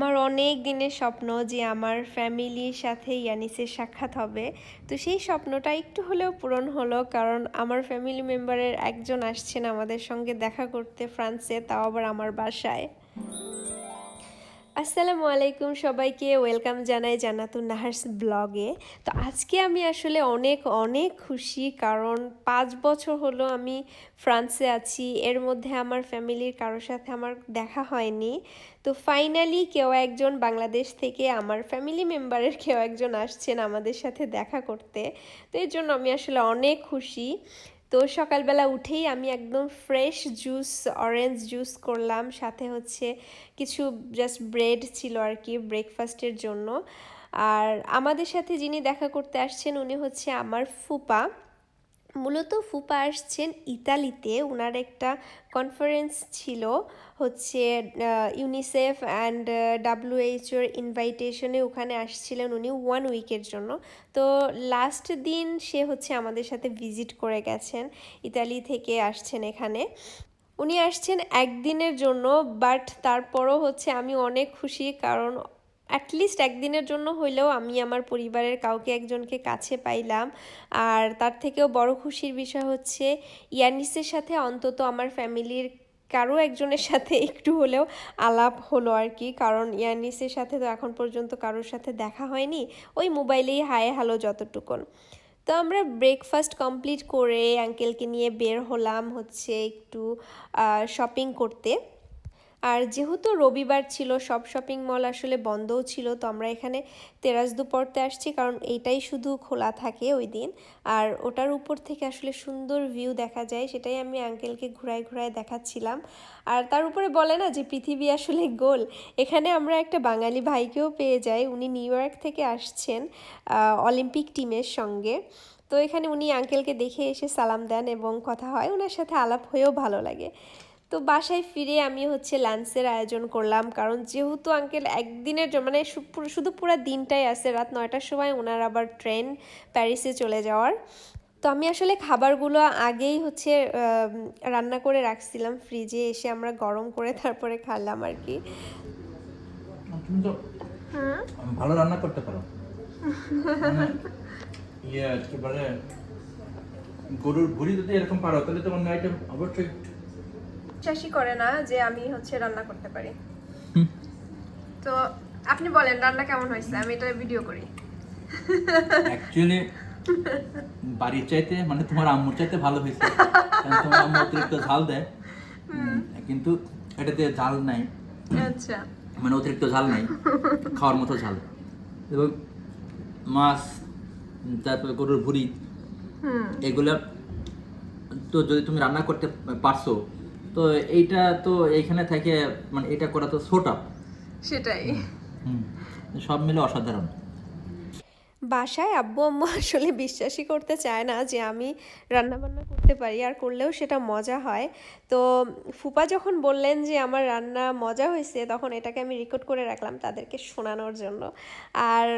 আমার অনেক দিনের স্বপ্ন যে আমার ফ্যামিলির সাথে ইয়ানিসের সাক্ষাৎ হবে। তো সেই স্বপ্নটা একটু হলেও পূরণ হলো, কারণ আমার ফ্যামিলি মেম্বারের একজন আসছেন আমাদের সঙ্গে দেখা করতে ফ্রান্সে, তাও আবার আমার বাসায়। আসসালামু আলাইকুম সবাইকে, ওয়েলকাম জানাই জানাতুন নাহার্স ব্লগে। তো আজকে আমি আসলে অনেক অনেক খুশি কারণ পাঁচ বছর হলো আমি ফ্রান্সে আছি। এর মধ্যে আমার ফ্যামিলির কারোর সাথে আমার দেখা হয়নি। তো ফাইনালি কেউ একজন বাংলাদেশ থেকে আমার ফ্যামিলি মেম্বারের কেউ একজন আসছেন আমাদের সাথে দেখা করতে। তো এর জন্য আমি আসলে অনেক খুশি। তো সকালবেলা উঠেই আমি একদম ফ্রেশ জুস অরেঞ্জ জুস করলাম। সাথে হচ্ছে কিছু জাস্ট ব্রেড ছিল আর কি ব্রেকফাস্টের জন্য। আর আমাদের সাথে যিনি দেখা করতে আসছেন, উনি হচ্ছে আমার ফুপা। মূলত ফুপা আসছেন ইতালিতে। ওনার একটা কনফারেন্স ছিল হচ্ছে ইউনিসেফ অ্যান্ড ডাব্লিউএইচওর ইনভাইটেশনে ওখানে আসছিলেন উনি ওয়ান উইকের জন্য। তো লাস্ট দিন সে হচ্ছে আমাদের সাথে ভিজিট করে গেছেন, ইতালি থেকে আসছেন এখানে। উনি আসছেন একদিনের জন্য বাট তারপরও হচ্ছে আমি অনেক খুশি কারণ অ্যাটলিস্ট একদিনের জন্য হইলেও আমি আমার পরিবারের কাউকে একজনকে কাছে পাইলাম। আর তার থেকেও বড় খুশির বিষয় হচ্ছে, ইয়ানিসের সাথে অন্তত আমার ফ্যামিলির কারও একজনের সাথে একটু হলেও আলাপ হলো আর কি। কারণ ইয়ানিসের সাথে তো এখন পর্যন্ত কারোর সাথে দেখা হয়নি। ওই মোবাইলেই হায় হ্যালো যতটুকুন। তো আমরা ব্রেকফাস্ট কমপ্লিট করে আঙ্কেলকে নিয়ে বের হলাম হচ্ছে একটু শপিং করতে। আর যেহেতু রবিবার ছিল, সব শপিং মল আসলে বন্ধও ছিল, তো আমরা এখানে তেরাস দুপরতে আসছি কারণ এইটাই শুধু খোলা থাকে ওই দিন। আর ওটার উপর থেকে আসলে সুন্দর ভিউ দেখা যায়, সেটাই আমি আঙ্কেলকে ঘুরায় ঘুরায় দেখাচ্ছিলাম। আর তার উপরে বলে না যে পৃথিবী আসলে গোল। এখানে আমরা একটা বাঙালি ভাইকেও পেয়ে যাই, উনি নিউ ইয়র্ক থেকে আসছেন অলিম্পিক টিমের সঙ্গে। তো এখানে উনি আঙ্কেলকে দেখে এসে সালাম দেন এবং কথা হয় ওনার সাথে আলাপ হয়েও ভালো লাগে। তো বাসায় ফিরে আমি হচ্ছে লাঞ্চের আয়োজন করলাম। কারণ যেহেতু আঙ্কেল একদিনের মানে শুধু পুরো দিনটাই আছে রাত নয়টার সময় ওনার আবার ট্রেন প্যারিসে চলে যাওয়ার। তো আমি আসলে খাবারগুলো আগেই হচ্ছে রান্না করে রাখছিলাম ফ্রিজে এসে আমরা গরম করে তারপরে খাইলাম আর কি। তুমি ভালো রান্না করতে পারো। মানে ইয়ে গরুর ভুড়ি যদি এরকম পারো তাহলে তোমার আইটেম অবশ্যই বিশ্বাসই করে না যে আমি হচ্ছে রান্না করতে পারি। তো আপনি বলেন রান্না কেমন হয়েছে? আমি এটা ভিডিও করি। অ্যাকচুয়ালি বাড়ির চাইতে মানে তোমার আম্মুর চাইতে ভালো হয়েছে। কারণ তোমার আম্মু অতিরিক্ত ঝাল দেয়। কিন্তু এটাতে ঝাল নাই। আচ্ছা। মানে অতিরিক্ত ঝাল নাই খাওয়ার মতো ঝাল। এবং মাছ তারপরে গরুর ভুড়ি হুম। এগুলো তো যদি তুমি রান্না করতে পারছ তো এইটা তো এইখানে থেকে মানে এটা করা তো ছোট সেটাই। হুম। সব মিলে অসাধারণ। বাসায় আব্বু আম্মু আসলে বিশ্বাসই করতে চায় না যে আমি রান্না বান্না করতে পারি আর করলেও সেটা মজা হয়। তো ফুপা যখন বললেন যে আমার রান্না মজা হয়েছে, তখন এটাকে আমি রেকর্ড করে রাখলাম তাদেরকে শোনানোর জন্য। আর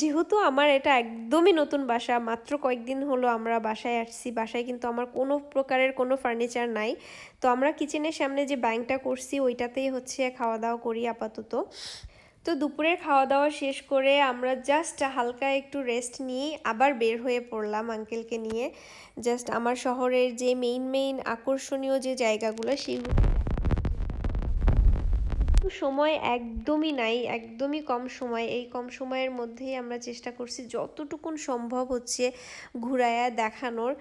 যেহেতু আমার এটা একদমই নতুন বাসা, মাত্র কয়েকদিন হলো আমরা বাসায় আসছি, বাসায় কিন্তু আমার কোনো প্রকারের কোনো ফার্নিচার নাই। তো আমরা কিচেনের সামনে যে ব্যাংকটা করছি, ওইটাতেই হচ্ছে খাওয়া দাওয়া করি আপাতত। তো দুপুরের খাওয়া দাওয়া শেষ করে আমরা জাস্ট হালকা একটু রেস্ট নিয়ে আবার বের হয়ে পড়লাম আঙ্কেলকে নিয়ে। জাস্ট আমার শহরের যে মেইন মেইন আকর্ষণীয় যে জায়গাগুলো সেগুলো সময় একদমই নাই, একদমই কম সময়। এই কম সময়ের মধ্যেই আমরা চেষ্টা করছি যতটুকুন সম্ভব হচ্ছে ঘুরায়া দেখানোর।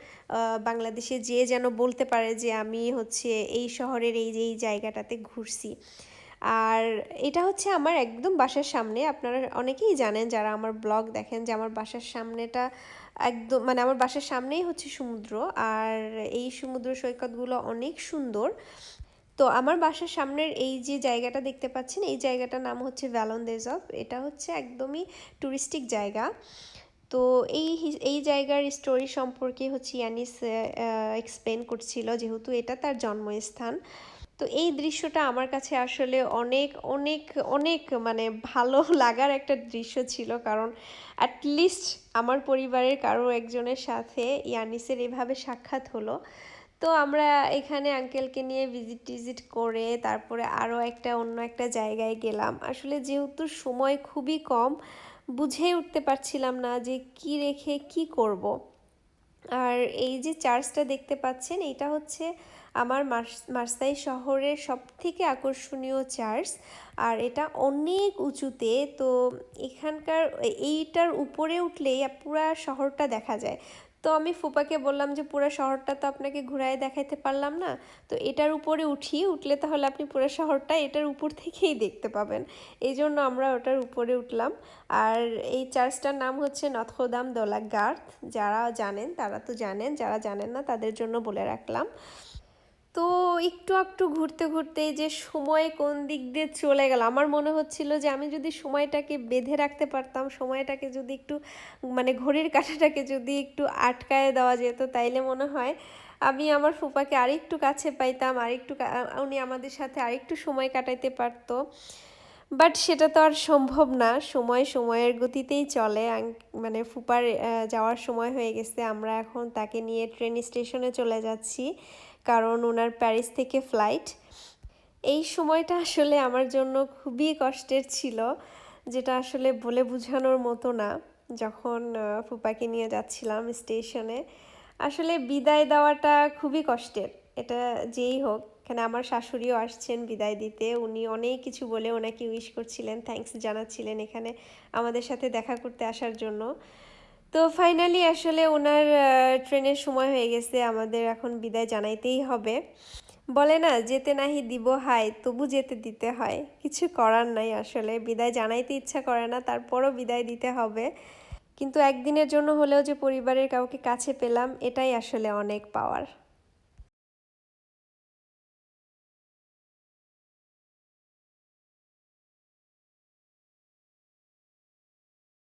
বাংলাদেশে যে যেন বলতে পারে যে আমি হচ্ছে এই শহরের এই যে এই জায়গাটাতে ঘুরছি। আর এটা হচ্ছে আমার একদম বাসার সামনে। আপনারা অনেকেই জানেন যারা আমার ব্লগ দেখেন যে আমার বাসার সামনেটা একদম মানে আমার বাসার সামনেই হচ্ছে সমুদ্র। আর এই সমুদ্র সৈকতগুলো অনেক সুন্দর। তো আমার বাসার সামনের এই যে জায়গাটা দেখতে পাচ্ছেন, এই জায়গাটার নাম হচ্ছে ভ্যালন দেজব এটা হচ্ছে একদমই ট্যুরিস্টিক জায়গা। তো এই এই জায়গার স্টোরি সম্পর্কে হচ্ছে ইয়ানিস এক্সপ্লেন করছিল যেহেতু এটা তার জন্মস্থান। তো এই দৃশ্যটা আমার কাছে আসলে অনেক অনেক অনেক মানে ভালো লাগার একটা দৃশ্য ছিল। কারণ অ্যাটলিস্ট আমার পরিবারের কারও একজনের সাথে ইয়ানিসের এভাবে সাক্ষাৎ হলো। তো আমরা এখানে আঙ্কেলকে নিয়ে ভিজিট টিজিট করে তারপরে আরও একটা, অন্য একটা জায়গায় গেলাম। আসলে যেহেতু সময় খুবই কম বুঝেই উঠতে পারছিলাম না যে কি রেখে কি করব। আর এই যে চার্চটা দেখতে পাচ্ছেন, এটা হচ্ছে আমার মার্স- মার্সাই শহরের সব থেকে আকর্ষণীয় চার্চ। আর এটা অনেক উঁচুতে, তো এখানকার এইটার উপরে উঠলেই পুরা শহরটা দেখা যায়। তো আমি ফুপাকে বললাম যে, পুরো শহরটা তো আপনাকে ঘুরায় দেখাইতে পারলাম না। তো এটার উপরে উঠি, উঠলে তাহলে আপনি পুরো শহরটা এটার উপর থেকেই দেখতে পাবেন। এই জন্য আমরা ওটার উপরে উঠলাম। আর এই চার্চটার নাম হচ্ছে নথদাম দোলা গার্থ যারা জানেন, তারা তো জানেন, যারা জানেন না, তাদের জন্য বলে রাখলাম। তো একটু একটু ঘুরতে ঘুরতে যে সময় কোন দিক দিয়ে চলে গেল, আমার মনে হচ্ছিল যে আমি যদি সময়টাকে বেঁধে রাখতে পারতাম, সময়টাকে যদি একটু মানে ঘড়ির কাঁটাটাকে যদি একটু আটকায় দেওয়া যেত, তাইলে মনে হয় আমি আমার ফুপাকে আরেকটু কাছে পাইতাম, আরেকটু উনি আমাদের সাথে আরেকটু সময় কাটাইতে পারতো। বাট সেটা তো আর সম্ভব না, সময় সময়ের গতিতেই চলে মানে ফুপার যাওয়ার সময় হয়ে গেছে, আমরা এখন তাকে নিয়ে ট্রেন স্টেশনে চলে যাচ্ছি। কারণ ওনার প্যারিস থেকে ফ্লাইট। এই সময়টা আসলে আমার জন্য খুবই কষ্টের ছিল, যেটা আসলে বলে বোঝানোর মতো না। যখন ফুপাকে নিয়ে যাচ্ছিলাম স্টেশনে, আসলে বিদায় দেওয়াটা খুবই কষ্টের। এটা যেই হোক এখানে আমার শাশুড়িও আসছেন বিদায় দিতে, উনি অনেক কিছু বলে ওনাকে উইশ করছিলেন, থ্যাঙ্কস জানাচ্ছিলেন এখানে আমাদের সাথে দেখা করতে আসার জন্য। তো ফাইনালি আসলে ওনার ট্রেনের সময় হয়ে গেছে, আমাদের এখন বিদায় জানাইতেই হবে। বলে না, যেতে নাহি দিব হাই তবু যেতে দিতে হয়। কিছু করার নাই আসলে, বিদায় জানাইতে ইচ্ছা করে না, তারপরও বিদায় দিতে হবে। কিন্তু একদিনের জন্য হলেও যে পরিবারের কাউকে কাছে পেলাম, এটাই আসলে অনেক পাওয়ার